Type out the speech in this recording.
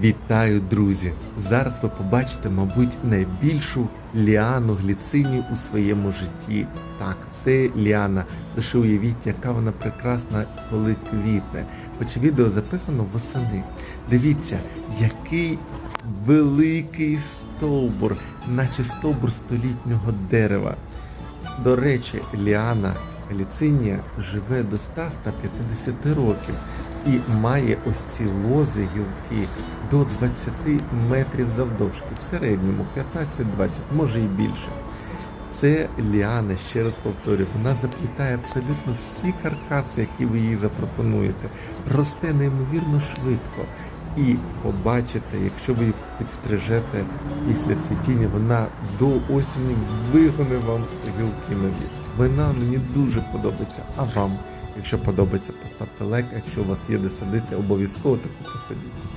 Вітаю, друзі! Зараз ви побачите, мабуть, найбільшу ліану гліцинію у своєму житті. Так, це ліана. Лише уявіть, яка вона прекрасна, коли квітне. Хоч відео записано восени. Дивіться, який великий стовбур, наче стовбур столітнього дерева. До речі, Ліана Галіцинія живе до 100-150 років і має ось ці лози гілки до 20 метрів завдовжки, в середньому 15-20, може і більше. Це ліана, ще раз повторюю, вона заплітає абсолютно всі каркаси, які ви їй запропонуєте. Росте неймовірно швидко. І побачите, якщо ви її підстрижете після цвітіння, вона до осені вигоне вам гілки нові. Вона мені дуже подобається. А вам, якщо подобається, поставте лайк. Якщо у вас є де садити, обов'язково таку посадіть.